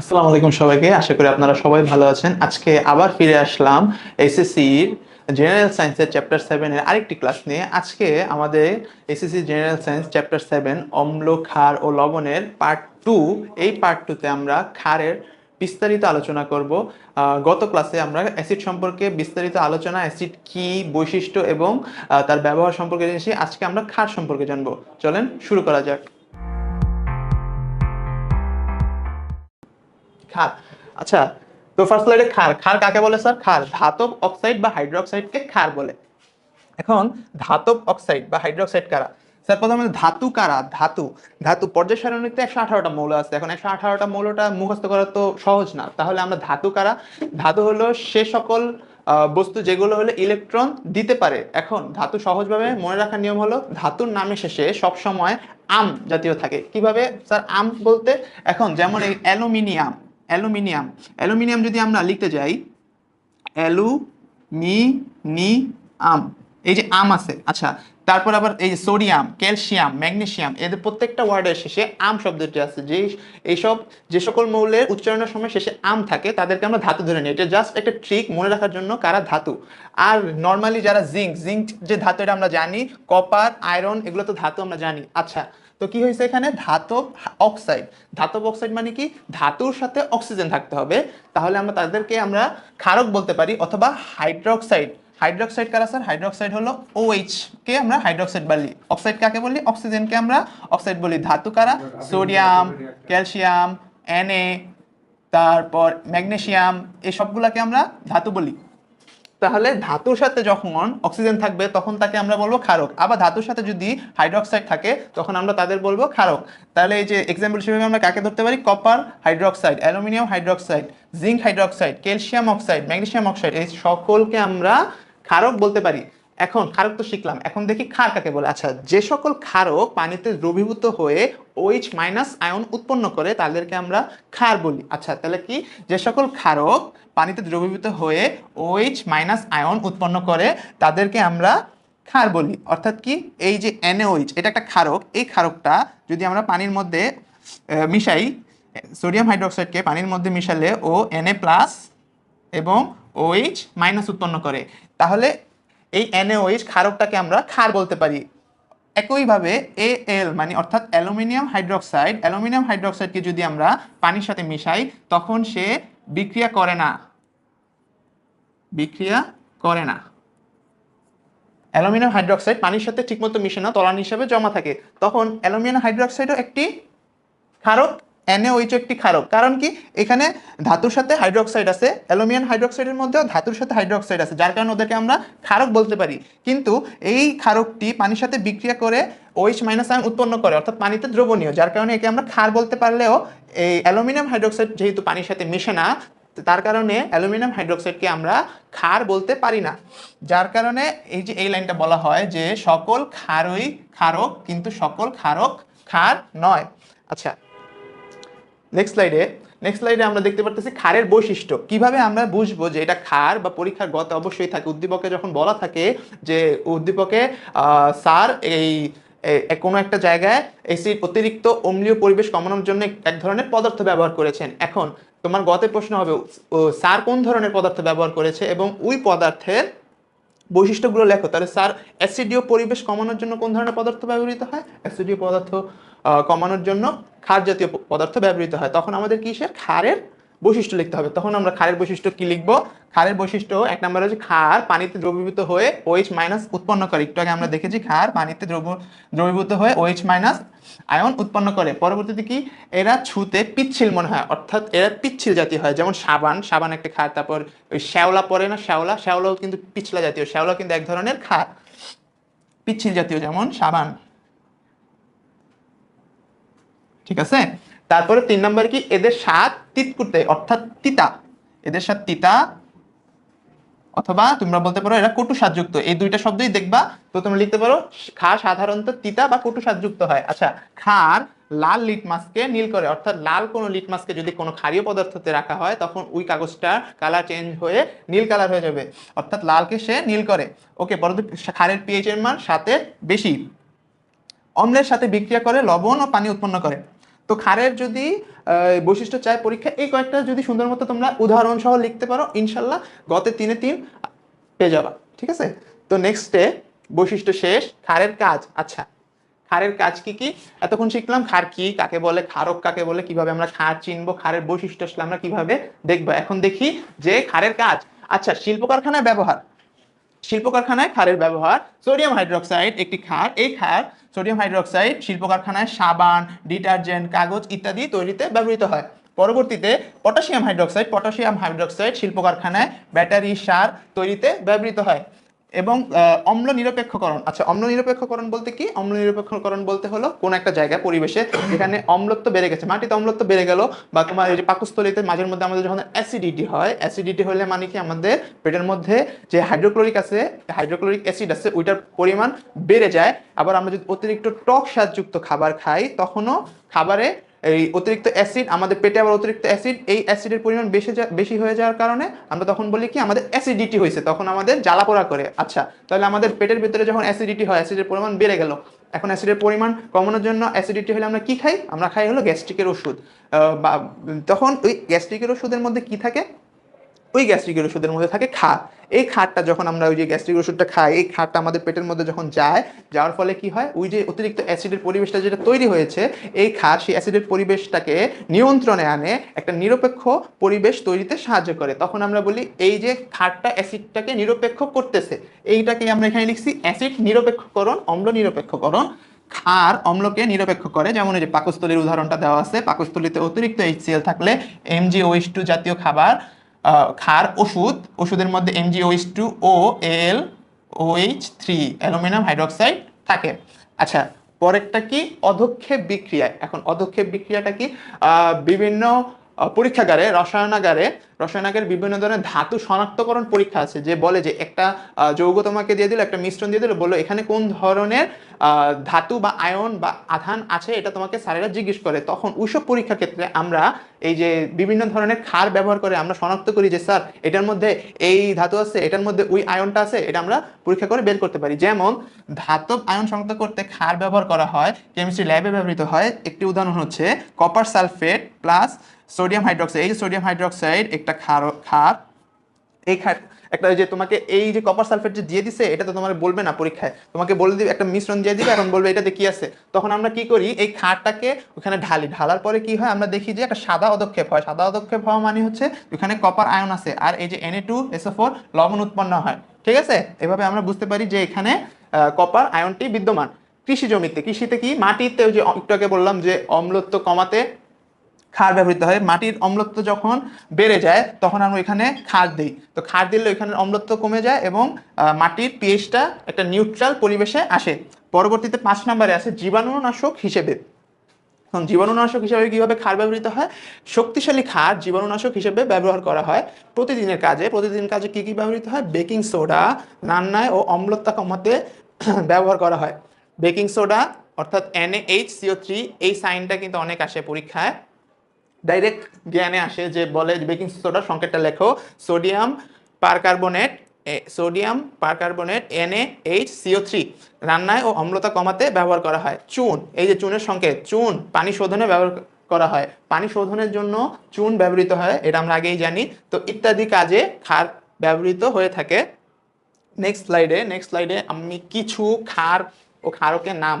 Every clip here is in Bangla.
আসসালামু আলাইকুম সবাইকে, আশা করি আপনারা সবাই ভালো আছেন। আজকে আবার ফিরে আসলাম এসএসসির জেনারেল সায়েন্সের চ্যাপ্টার সেভেনের আরেকটি ক্লাস নিয়ে। আজকে আমাদের SSC general science chapter seven অম্ল, ক্ষার ও লবণের পার্ট টু এই পার্ট টুতে আমরা ক্ষারের বিস্তারিত আলোচনা করব। গত ক্লাসে আমরা অ্যাসিড সম্পর্কে বিস্তারিত আলোচনা অ্যাসিড কি, বৈশিষ্ট্য এবং তার ব্যবহার সম্পর্কে জেনেছি। আজকে আমরা ক্ষার সম্পর্কে জানব। চলেন, শুরু করা যাক। ক্ষার আচ্ছা তো ফার্স্ট স্লাইডে ক্ষার ক্ষার কাকে বলে স্যার ক্ষার ধাতব অক্সাইড বা হাইড্রোক্সাইডকে ক্ষার বলে। এখন, ধাতব অক্সাইড বা হাইড্রোক্সাইড কারা? স্যার প্রথমে ধাতু কারা? ধাতু। ধাতু পর্যায় সারণীতে একশো আঠারোটা মৌল আছে। এখন একশো আঠারোটা মৌলটা মুখস্থ করা তো সহজ না। তাহলে আমরা ধাতু কারা? ধাতু হলো সে সকল বস্তু যেগুলো হলো ইলেকট্রন দিতে পারে। এখন, ধাতু সহজভাবে মনে রাখার নিয়ম হলো, ধাতুর নামে শেষে সব সময় আম জাতীয় থাকে। কীভাবে? স্যার আম বলতে, এখন যেমন এই অ্যালুমিনিয়াম অ্যালুমিনিয়াম। অ্যালুমিনিয়াম যদি আমরা লিখতে যাই অ্যালু মি নি আম এই যে আম আছে আচ্ছা তারপর আবার এই সোডিয়াম, ক্যালসিয়াম, ম্যাগনেসিয়াম, এদের প্রত্যেকটা ওয়ার্ডের শেষে আম শব্দটি আছে যে এইসব, যে সকল মৌলের উচ্চারণের সময় শেষে আম থাকে, তাদেরকে আমরা ধাতু ধরে নিই। এটা জাস্ট একটা ট্রিক মনে রাখার জন্য কারা ধাতু। আর নর্মালি যারা জিঙ্ক জিঙ্ক যে ধাতু, এটা আমরা জানি কপার আয়রন এগুলো তো ধাতু আমরা জানি। আচ্ছা তো কি হয়েছে এখানে? ধাতব অক্সাইড। ধাতব অক্সাইড মানে কি? ধাতুর সাথে অক্সিজেন থাকতে হবে। তাহলে আমরা তাদেরকে আমরা ক্ষারক বলতে পারি অথবা হাইড্রোক্সাইড। হাইড্রোক্সাইড কারা স্যার? হাইড্রোক্সাইড হলো OH কে আমরা হাইড্রোক্সাইড বলি। অক্সাইড কাকে বলি? অক্সিজেনকে আমরা অক্সাইড বলি। ধাতু কারা? সোডিয়াম, ক্যালসিয়াম, Na, তারপর ম্যাগনেসিয়াম এই সবগুলাকে আমরা ধাতু বলি। তাহলে ধাতুর সাথে যখন অক্সিজেন থাকবে, তখন তাকে আমরা বলব ক্ষারক। আবার ধাতুর সাথে যদি হাইড্রোক্সাইড থাকে, তখন আমরা তাদের বলব ক্ষারক। তাহলে এই যে এক্সাম্পল হিসেবে আমরা কাকে ধরতে পারি? Copper hydroxide aluminium hydroxide zinc hydroxide calcium oxide magnesium oxide এই সকলকে আমরা ক্ষারক বলতে পারি। এখন ক্ষারক তো শিখলাম। এখন দেখি ক্ষার কাকে বলে। আচ্ছা যে সকল ক্ষারক পানিতে দ্রবীভূত হয়ে OH মাইনাস আয়ন উৎপন্ন করে, তাদেরকে আমরা ক্ষার বলি। আচ্ছা তাহলে কি? যে সকল ক্ষারক পানিতে দ্রবীভূত হয়ে OH মাইনাস আয়ন উৎপন্ন করে, তাদেরকে আমরা ক্ষার বলি। অর্থাৎ কি? এই যে NaOH, এটা একটা ক্ষারক। এই ক্ষারকটা যদি আমরা পানির মধ্যে মিশাই সোডিয়াম হাইড্রোক্সাইডকে পানির মধ্যে মিশালে ও Na প্লাস এবং OH মাইনাস উৎপন্ন করে, তাহলে এই NaOH ক্ষারকটাকে আমরা ক্ষার বলতে পারি। একইভাবে এ এল মানে অর্থাৎ অ্যালুমিনিয়াম হাইড্রোক্সাইড, অ্যালুমিনিয়াম হাইড্রোক্সাইডকে যদি আমরা পানির সাথে মিশাই, তখন সে বিক্রিয়া করে না। বিক্রিয়া করে না। অ্যালুমিনিয়াম হাইড্রোক্সাইড পানির সাথে ঠিকমতো মিশে না, তলানি হিসাবে জমা থাকে। তখন অ্যালুমিনিয়াম হাইড্রোক্সাইডও একটি ক্ষারক, NaOH একটি ক্ষারক। কারণ কি? এখানে ধাতুর সাথে হাইড্রোক্সাইড আছে, অ্যালুমিনিয়াম হাইড্রোক্সাইডের মধ্যেও ধাতুর সাথে হাইড্রোক্সাইড আছে, যার কারণে ওদেরকে আমরা ক্ষারক বলতে পারি। কিন্তু এই ক্ষারকটি পানির সাথে বিক্রিয়া করে OH মাইনাস আয়ন উৎপন্ন করে, অর্থাৎ পানিতে দ্রবণীয়, যার কারণে একে আমরা ক্ষার বলতে পারলেও এই অ্যালুমিনিয়াম হাইড্রোক্সাইড যেহেতু পানির সাথে মিশে না তার কারণে অ্যালুমিনিয়াম হাইড্রোক্সাইডকে আমরা ক্ষার বলতে পারি না। যার কারণে এই যে, এই লাইনটা বলা হয় যে, সকল ক্ষারই ক্ষারক, কিন্তু সকল ক্ষারক ক্ষার নয়। আচ্ছা নেক্সট স্লাইডে নেক্সট স্লাইডে আমরা দেখতে পারতেছি ক্ষারের বৈশিষ্ট্য। কীভাবে আমরা বুঝব যে এটা ক্ষার বা পরীক্ষার গত অবশ্যই থাকে? উদ্দীপকে যখন বলা থাকে যে, উদ্দীপকে স্যার এই কোনো একটা জায়গায় এসিড অতিরিক্ত অম্লীয় পরিবেশ কমানোর জন্য এক ধরনের পদার্থ ব্যবহার করেছেন। এখন তোমার গতে প্রশ্ন হবে স্যার কোন ধরনের পদার্থ ব্যবহার করেছে এবং ওই পদার্থের বৈশিষ্ট্যগুলো লেখো। তাহলে স্যার অ্যাসিডিও পরিবেশ কমানোর জন্য কোন ধরনের পদার্থ ব্যবহৃত হয়? অ্যাসিডিও পদার্থ কমানোর জন্য ক্ষার জাতীয় পদার্থ ব্যবহৃত হয়। তখন আমাদের কিসের ক্ষারের বৈশিষ্ট্য লিখতে হবে। তখন আমরা ক্ষারের বৈশিষ্ট্য কি লিখব? ক্ষারের বৈশিষ্ট্য এক নম্বর হচ্ছে ক্ষার পানিতে দ্রবীভূত হয়ে OH মাইনাস উৎপন্ন করে। একটু আগে আমরা দেখেছি ক্ষার পানিতে দ্রব, দ্রবীভূত হয়ে OH মাইনাস আয়ন উৎপন্ন করে। পরবর্তীতে কি? এরা ছুতে পিচ্ছিল মনে হয়। অর্থাৎ এরা পিচ্ছিল জাতীয় হয়। যেমন সাবান সাবান একটা ক্ষার, তারপর ওই শ্যাওলা পরে না শ্যাওলা? শ্যাওলাও কিন্তু পিছলা জাতীয়। শ্যাওলা কিন্তু এক ধরনের ক্ষার। পিচ্ছিল জাতীয় যেমন সাবান। ঠিক আছে? তারপরে তিন নম্বর কি? এদের স্বাদ তিতকুটে অর্থাৎ তিতা। এদের সাথে তিতা অথবা তোমরা বলতে পারো এরা কটু স্বাদযুক্ত। এই দুইটা শব্দই দেখবা, তো তোমরা লিখতে পারো, খা সাধারণত তিতা বা কটু স্বাদযুক্ত হয়। আচ্ছা খার লাল লিটমাসকে নীল করে, অর্থাৎ লাল কোনো লিটমাসকে যদি কোনো ক্ষারীয় পদার্থতে রাখা হয়, তখন ওই কাগজটার কালার চেঞ্জ হয়ে নীল কালার হয়ে যাবে। অর্থাৎ লালকে সে নীল করে। ওকে, পরবর্তী ক্ষারের পিএইচ এর মান সাথে বেশি। অম্লের সাথে বিক্রিয়া করে লবণ ও পানি উৎপন্ন করে। তো ক্ষারের যদি বৈশিষ্ট্য চায় পরীক্ষা, এই কয়েকটা যদি সুন্দর মতো তোমরা উদাহরণ সহ লিখতে পারো, ইনশাল্লাহ গতে তিনে তিন পেয়ে যাবা, ঠিক আছে? তো নেক্সটে বৈশিষ্ট্য শেষ ক্ষারের কাজ আচ্ছা খারের কাজ কি কি? এতক্ষণ শিখলাম খার কি, কাকে বলে ক্ষারক কাকে বলে, কীভাবে আমরা ক্ষার চিনবো ক্ষারের বৈশিষ্ট্য আসলে আমরা কীভাবে দেখব? এখন দেখি যে ক্ষারের কাজ আচ্ছা শিল্প কারখানায় ব্যবহার শিল্প কারখানায় খারের ব্যবহার, সোডিয়াম হাইড্রোক্সাইড একটি খার এই খার সোডিয়াম হাইড্রোক্সাইড শিল্প কারখানায় সাবান, ডিটারজেন্ট, কাগজ ইত্যাদি তৈরিতে ব্যবহৃত হয়। পরবর্তীতে পটাশিয়াম হাইড্রোক্সাইড পটাশিয়াম হাইড্রোক্সাইড শিল্প কারখানায় ব্যাটারি, সার তৈরিতে ব্যবহৃত হয়। এবং অম্ল নিরপেক্ষকরণ আচ্ছা অম্ল নিরপেক্ষকরণ বলতে কি? অম্ল নিরপেক্ষকরণ বলতে হলো কোন একটা জায়গায়, পরিবেশে, যেখানে অম্লত্ব বেড়ে গেছে। মাটিতে অম্লত্ব বেড়ে গেল বা তোমার এই যে পাকস্থলীতে মাঝের মধ্যে আমাদের যখন অ্যাসিডিটি হয় অ্যাসিডিটি হলে মানে কি আমাদের পেটের মধ্যে যে হাইড্রোক্লোরিক আছে হাইড্রোক্লোরিক অ্যাসিড আছে, ওইটার পরিমাণ বেড়ে যায়। আবার আমরা যদি অতিরিক্ত টক স্বাদযুক্ত খাবার খাই, তখনও খাবারে এই অতিরিক্ত অ্যাসিড, আমাদের পেটে আবার অতিরিক্ত অ্যাসিড, এই অ্যাসিডের পরিমাণ বেশি বেশি হয়ে যাওয়ার কারণে আমরা তখন বলি কি, আমাদের অ্যাসিডিটি হয়েছে, তখন আমাদের জ্বালাপোড়া করে। আচ্ছা তাহলে আমাদের পেটের ভিতরে যখন অ্যাসিডিটি হয়, অ্যাসিডের পরিমাণ বেড়ে গেল, এখন অ্যাসিডের পরিমাণ কমানোর জন্য অ্যাসিডিটি হলে আমরা কি খাই? আমরা খাই হলো গ্যাস্ট্রিকের ওষুধ। বা তখন ওই গ্যাস্ট্রিকের ওষুধের মধ্যে কি থাকে? ওই গ্যাস্ট্রিকের ওষুধের মধ্যে থাকে খার এই খাটটা যখন আমরা ওই যে গ্যাস্ট্রিক ওষুধটা খাই, এই খাটটা আমাদের পেটের মধ্যে যখন যায়, যাওয়ার ফলে কি হয়? ওই যে অতিরিক্ত অ্যাসিডের পরিবেশটা যেটা তৈরি হয়েছে, এই খার সেই অ্যাসিডের পরিবেশটাকে নিয়ন্ত্রণে আনে, একটা নিরপেক্ষ পরিবেশ তৈরিতে সাহায্য করে। তখন আমরা বলি, এই যে খারটা অ্যাসিডটাকে নিরপেক্ষ করতেছে। এইটাকে আমরা এখানে লিখছি অ্যাসিড নিরপেক্ষকরণ, অম্ল নিরপেক্ষকরণ। ক্ষার অম্লকে নিরপেক্ষ করে, যেমন এই যে পাকস্থলীর উদাহরণটা দেওয়া আছে, পাকস্থলীতে অতিরিক্ত এইচসিএল থাকলে এমজিওএইচ টু জাতীয় খাবার ক্ষার ওষুধ, ওষুধের মধ্যে M G O H two ও L O H three aluminium hydroxide থাকে। আচ্ছা পরেরটা কি? অধক্ষেপ বিক্রিয়া এখন অধক্ষেপ বিক্রিয়াটা কি? বিভিন্ন পরীক্ষাগারে, রসায়নাগারে রসায়নাগারে বিভিন্ন ধরনের ধাতু শনাক্তকরণ পরীক্ষা আছে, যে বলে যে একটা যৌগ তোমাকে দিয়ে দিল, একটা মিশ্রণ দিয়ে দিল, বলল এখানে কোন ধরনের ধাতু বা আয়ন বা আধান আছে এটা তোমাকে স্যারেরা জিজ্ঞেস করে। তখন ওইসব পরীক্ষার ক্ষেত্রে আমরা এই যে বিভিন্ন ধরনের ক্ষার ব্যবহার করে আমরা শনাক্ত করি যে, স্যার, এটার মধ্যে এই ধাতু আছে, এটার মধ্যে ওই আয়নটা আছে, এটা আমরা পরীক্ষা করে বের করতে পারি। যেমন, ধাতব আয়ন শনাক্ত করতে ক্ষার ব্যবহার করা হয়, কেমিস্ট্রি ল্যাবে ব্যবহৃত হয়, একটি উদাহরণ হচ্ছে, copper sulphate plus sodium hydroxide, এই সোডিয়াম হাইড্রক্সাইড একটা ক্ষার ক্ষার এই খার, একটা যে তোমাকে এই যে কপার সালফেট যে দিয়ে দিছে, এটা তো তোমার বলবে না পরীক্ষায়। তোমাকে বলে দিবে, একটা মিশ্রণ দিয়ে দিবে, এখন বলবে এটাতে কি আছে? তখন আমরা কি করি, এই খারটাকে ওখানে ঢালি। ঢালার পরে কি হয়, আমরা দেখি যে একটা সাদা অদক্ষেপ হয়। সাদা অদক্ষেপ হওয়া মানে হচ্ছে ওখানে কপার আয়ন আছে, আর এই যে এনএ টু এসও ফোর লবণ উৎপন্ন হয়। ঠিক আছে? এভাবে আমরা বুঝতে পারি যে এখানে কপার আয়নটি বিদ্যমান। কৃষি জমিতে, কৃষিতে কি? মাটিতে যে একটু আগে বললাম যে অম্লত্ব কমাতে ক্ষার ব্যবহৃত হয়। মাটির অম্লত্ব যখন বেড়ে যায়, তখন আমরা এখানে ক্ষার দিই। তো ক্ষার দিলে ওইখানে অম্লত্ব কমে যায় এবং মাটির পিএইচটা একটা নিউট্রাল পরিবেশে আসে। পরবর্তীতে পাঁচ নম্বরে আছে জীবাণুনাশক হিসেবে। এখন জীবাণুনাশক হিসেবে কীভাবে ক্ষার ব্যবহৃত হয়? শক্তিশালী ক্ষার জীবাণুনাশক হিসেবে ব্যবহার করা হয় প্রতিদিনের কাজে। প্রতিদিন কাজে কী কী ব্যবহৃত হয়? বেকিং সোডা, রান্নায় ও অম্লতা কমাতে ব্যবহার করা হয়। বেকিং সোডা, অর্থাৎ N H C O three এই সাইনটা কিন্তু অনেক আসে পরীক্ষায়। ডাইরেক্ট জ্ঞানে আসে যে বলে বেকিং সোডার সংকেতটা লেখো। Sodium percarbonate sodium percarbonate N A H C O three রান্নায় ও অম্লতা কমাতে ব্যবহার করা হয়। চুন, এই যে চুনের সংকেত, চুন, পানি শোধনে ব্যবহার করা হয়। পানি শোধনের জন্য চুন ব্যবহৃত হয়, এটা আমরা আগেই জানি। তো ইত্যাদি কাজে খার ব্যবহৃত হয়ে থাকে। নেক্সট স্লাইডে নেক্সট স্লাইডে আমি কিছু ক্ষার ও ক্ষারকের নাম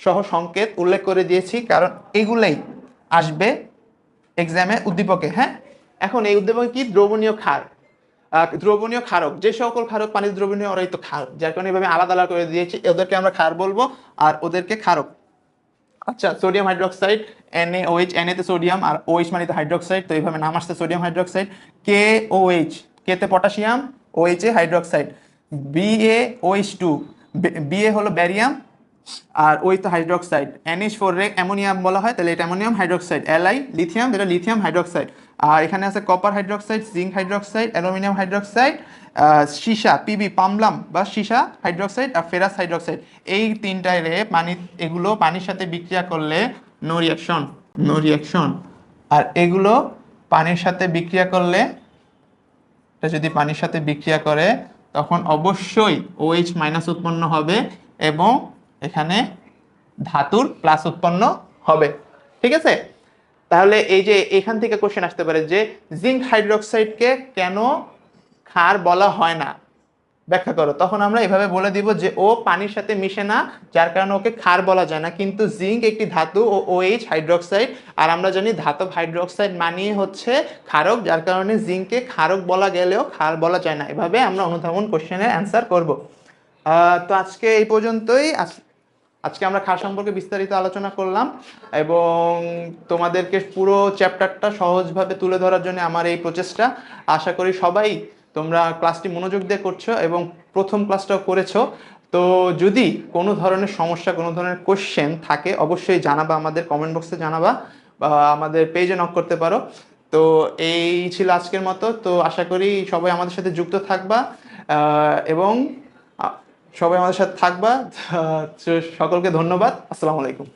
সহ সংকেত উল্লেখ করে দিয়েছি, কারণ এগুলাই আসবে এক্সামে উদ্দীপকে হ্যাঁ? এখন এই উদ্দীপকে কি? দ্রবণীয় ক্ষার। দ্রবণীয় ক্ষারক, যে সকল ক্ষারক পানির দ্রবণীয় ওরাই তো ক্ষার, যার কারণে এভাবে আলাদা আলাদা করে দিয়েছি, ওদেরকে আমরা ক্ষার বলব আর ওদেরকে ক্ষারক। আচ্ছা sodium hydroxide N A O H N এতে সোডিয়াম আর ওএইচ মানে তো হাইড্রোক্সাইড তো এইভাবে নাম আসছে sodium hydroxide K O H K তে potassium O H A hydroxide B A O H two B A হলো ব্যারিয়াম আর ওই তো হাইড্রোক্সাইড এনএইচ ফোর রে অ্যামোনিয়াম বলা হয়, তাহলে এটা ammonium hydroxide L I lithium এটা লিথিয়াম হাইড্রোক্সাইড আর এখানে আছে copper hydroxide zinc hydroxide aluminium hydroxide সীসা পিবি পামলাম বা সীসা হাইড্রোক্সাইড আর ফেরাস হাইড্রোক্সাইড এই তিনটায় রে পানি, এগুলো পানির সাথে বিক্রিয়া করলে নো রিয়াকশন নো রিয়াকশন আর এগুলো পানির সাথে বিক্রিয়া করলে, এটা যদি পানির সাথে বিক্রিয়া করে, তখন অবশ্যই OH মাইনাস উৎপন্ন হবে এবং এখানে ধাতুর প্লাস উৎপন্ন হবে। ঠিক আছে? তাহলে এই যে এখান থেকে কোশ্চেন আসতে পারে যে জিঙ্ক হাইড্রোক্সাইডকে কেন ক্ষার বলা হয় না? ব্যাখ্যা করো। তখন আমরা এভাবে বলে দিব যে, ও পানির সাথে মিশে না, যার কারণে ওকে ক্ষার বলা যায় না। কিন্তু জিঙ্ক একটি ধাতু ও ওএইচ হাইড্রোক্সাইড আর আমরা জানি ধাতব হাইড্রোক্সাইড মানিয়ে হচ্ছে ক্ষারক, যার কারণে জিঙ্ককে ক্ষারক বলা গেলেও ক্ষার বলা যায় না। এভাবে আমরা অনুধাবন কোশ্চেনের অ্যান্সার করব। তো আজকে এই পর্যন্তই। আজকে আমরা ক্ষার সম্পর্কে বিস্তারিত আলোচনা করলাম এবং তোমাদেরকে পুরো চ্যাপ্টারটা সহজভাবে তুলে ধরার জন্য আমার এই প্রচেষ্টা। আশা করি সবাই তোমরা ক্লাসটি মনোযোগ দিয়ে করছ এবং প্রথম ক্লাসটাও করেছ। তো যদি কোনো ধরনের সমস্যা, কোনো ধরনের কোশ্চেন থাকে, অবশ্যই জানাবা আমাদের কমেন্ট বক্সে জানাবা বা আমাদের পেজে নক করতে পারো। তো এই ছিল আজকের মতো। তো আশা করি সবাই আমাদের সাথে যুক্ত থাকবা। এবং সবাই আমাদের সাথে থাকবা। সকলকে ধন্যবাদ। আসসালামু আলাইকুম।